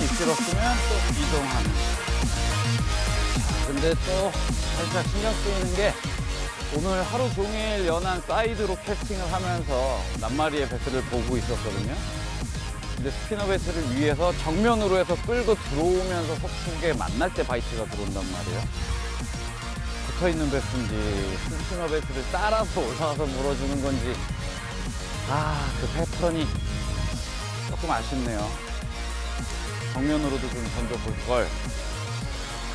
미끄럽으면 또 이동하는. 근데 또 살짝 신경 쓰이는 게 오늘 하루 종일 연한 사이드로 캐스팅을 하면서 낱마리의 배트를 보고 있었거든요. 근데 스피너 배트를 위해서 정면으로 해서 끌고 들어오면서 속축에 만날 때 바이트가 들어온단 말이에요. 붙어 있는 배트인지 스피너 배트를 따라서 올라와서 물어주는 건지 아 그 패턴이 조금 아쉽네요. 정면으로도 좀 던져볼 걸.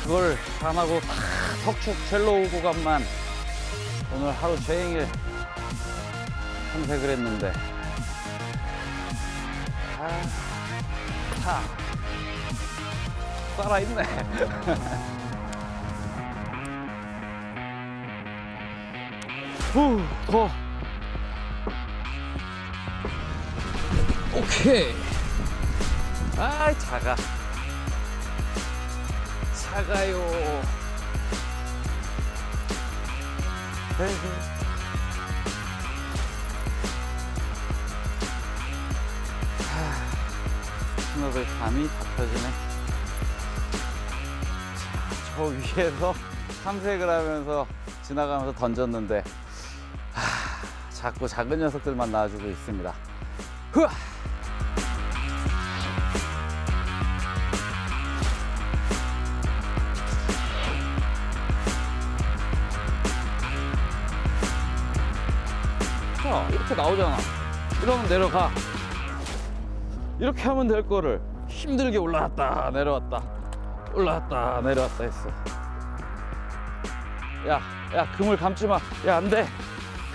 그걸 안 하고 딱 석축 첼로 구간만 오늘 하루 종일 탐색을 했는데 아, 차 살아있네. 후, 더. 오케이. 아이, 작아. 작아요. 에휴. 스노벨 감이 잡혀지네. 자, 저 위에서 탐색을 하면서 지나가면서 던졌는데 하, 자꾸 작은 녀석들만 나와주고 있습니다. 흐아! 자, 이렇게 나오잖아. 이러면 내려가. 이렇게 하면 될 거를 힘들게 올라왔다 내려왔다 올라왔다 내려왔다 했어 야, 야 그물 감지 마. 야, 안 돼.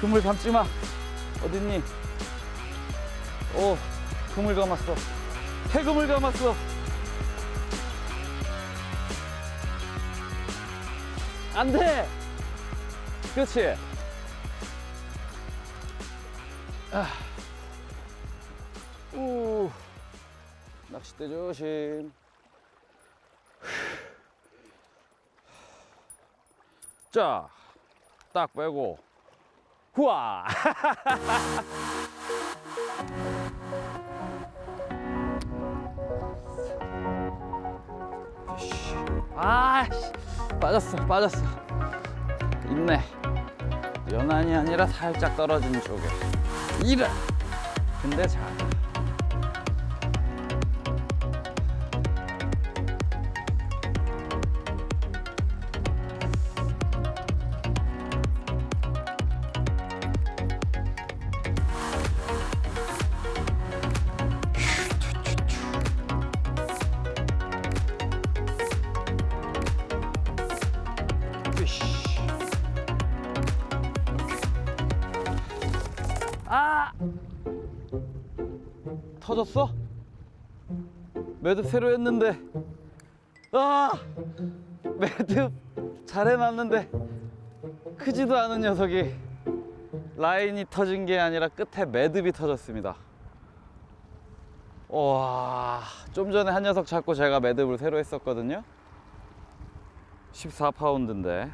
그물 감지 마. 어딨니? 오, 그물 감았어. 해그물 감았어. 안 돼. 그렇지. 아. 우. 낚싯대 조심. 자, 딱 빼고, 후아! 아씨, 빠졌어, 빠졌어. 있네. 연안이 아니라 살짝 떨어진 쪽에. 이래! 근데 작 터졌어? 매듭 새로 했는데 아! 매듭 잘 해놨는데 크지도 않은 녀석이 라인이 터진 게 아니라 끝에 매듭이 터졌습니다 와, 좀 전에 한 녀석 잡고 제가 매듭을 새로 했었거든요 14파운드인데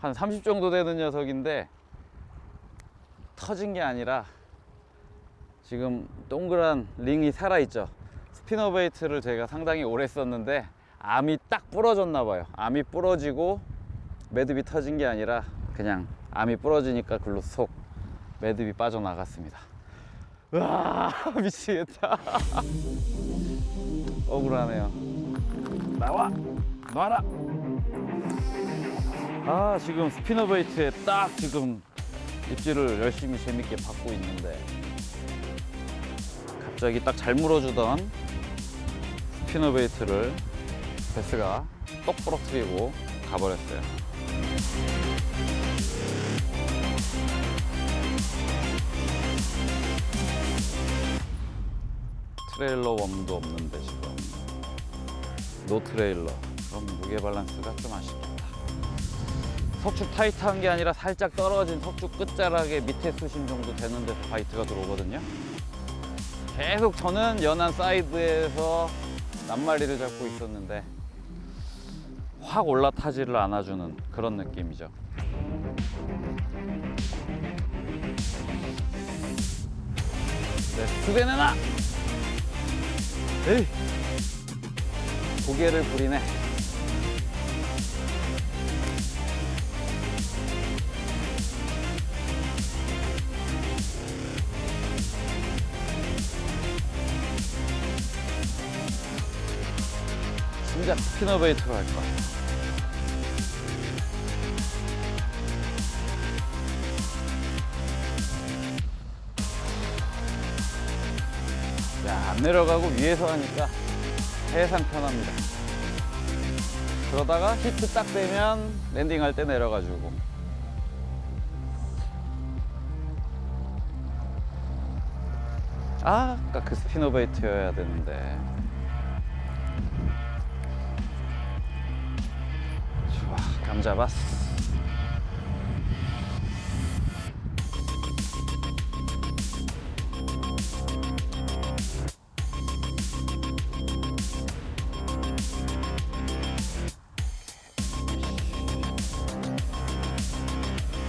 한 30 정도 되는 녀석인데 터진 게 아니라 지금 동그란 링이 살아있죠. 스피너 베이트를 제가 상당히 오래 썼는데 암이 딱 부러졌나 봐요. 암이 부러지고 매듭이 터진 게 아니라 그냥 암이 부러지니까 글로 속 매듭이 빠져나갔습니다. 으아 미치겠다. 억울하네요. 나와 놔라. 아 지금 스피너 베이트에 딱 지금 입질을 열심히 재밌게 받고 있는데 갑자기 딱 잘 물어주던 스피너 베이트를 베스가 똑 부러뜨리고 가버렸어요. 트레일러 웜도 없는데 지금. 노 트레일러. 그럼 무게 밸런스가 좀 아쉽겠다. 석축 타이트한 게 아니라 살짝 떨어진 석축 끝자락에 밑에 수심 정도 되는 데서 바이트가 들어오거든요. 계속 저는 연한 사이드에서 낱마리를 잡고 있었는데 확 올라타지를 않아주는 그런 느낌이죠. 네, 수대 내놔! 에이! 고개를 부리네. 진짜 스피너베이트로 할 거야. 야, 안 내려가고 위에서 하니까 세상 편합니다. 그러다가 히트 딱 되면 랜딩할 때 내려가지고. 아, 아까 그 스피너베이트여야 되는데. 감 잡았어.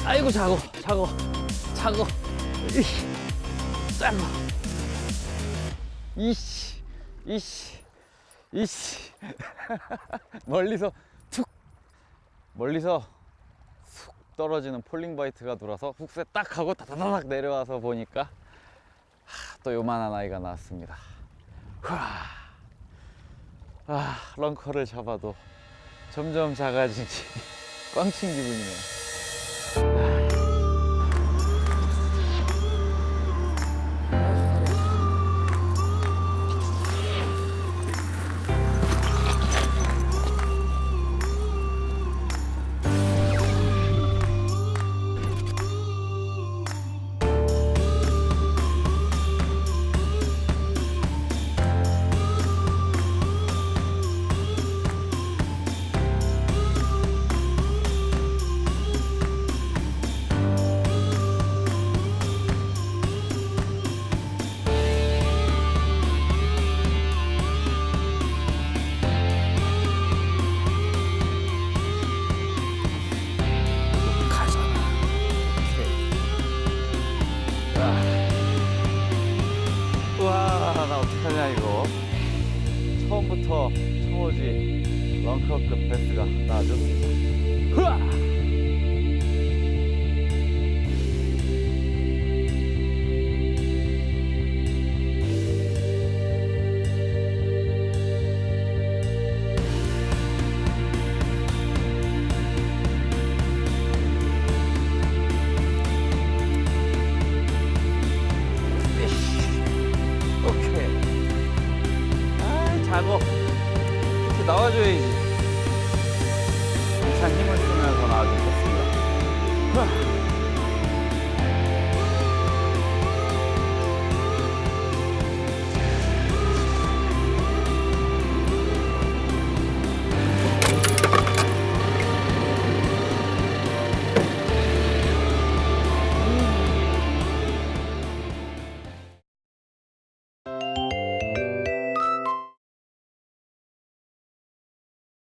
아이고 작어 작어 작어. 이씨 짧아 이씨 이씨 이씨. 멀리서 툭 멀리서 쑥 떨어지는 폴링 바이트가 돌아서 훅세 딱 하고 다다다닥 내려와서 보니까 하, 또 요만한 아이가 나왔습니다. 후아. 아 런커를 잡아도 점점 작아지지. 꽝친 기분이네요 어떡하냐, 이거. 처음부터 청호지 런커급 베스가 나와줬습니다. 나와줘야지. 한참 힘을 쓰면서 나와주겠습니다.